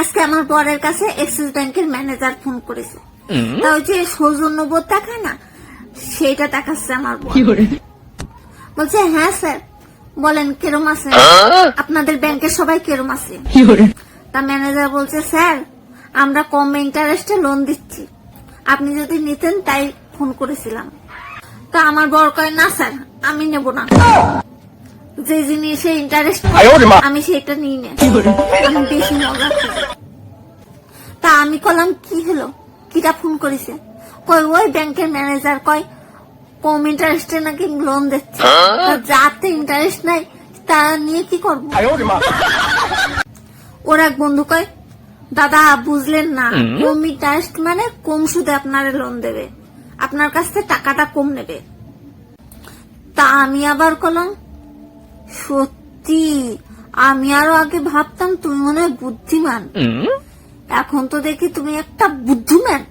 আজকে আমার বরের কাছে এক্সিস ব্যাংকের ম্যানেজার ফোন করেছে। তা ওই যে সৌজন্যবোধ দেখায় না সেইটা দেখাচ্ছে আমার বর। বলছে হ্যাঁ স্যার বলেন কেরম আছে? আপনাদের ব্যাংকের সবাই কেরম আছে? তা ম্যানেজার বলছে স্যার আমরা কম ইন্টারেস্টে লোন দিচ্ছি। আপনি যদি নিতেন তাই ফোন করেছিলাম। তা আমার বর কয় না স্যার আমি নেব না। যে জিনিসে ইন্টারেস্ট আমি সেটা নিই না। আমি বেশি তা আমি কলাম কি হলো? কিটা ফোন করেছে? কয় ওই ব্যাংকের ম্যানেজার কয় কম ইন্টারেস্টে নাকি লোন দিচ্ছে। যাতে ইন্টারেস্ট নাই তা নিয়ে কি করব? ওর এক বন্ধু কয় দাদা বুঝলেন না কম ইন্টারেস্ট মানে কম সুদে আপনার লোন দেবে। আপনার কাছ থেকে টাকাটা কম নেবে। তা আমি আবার কলাম সত্যি? আমি আরও আগে ভাবতাম তুমি মনে হয় বুদ্ধিমান। এখন তো দেখি তুমি একটা বুদ্ধিমান।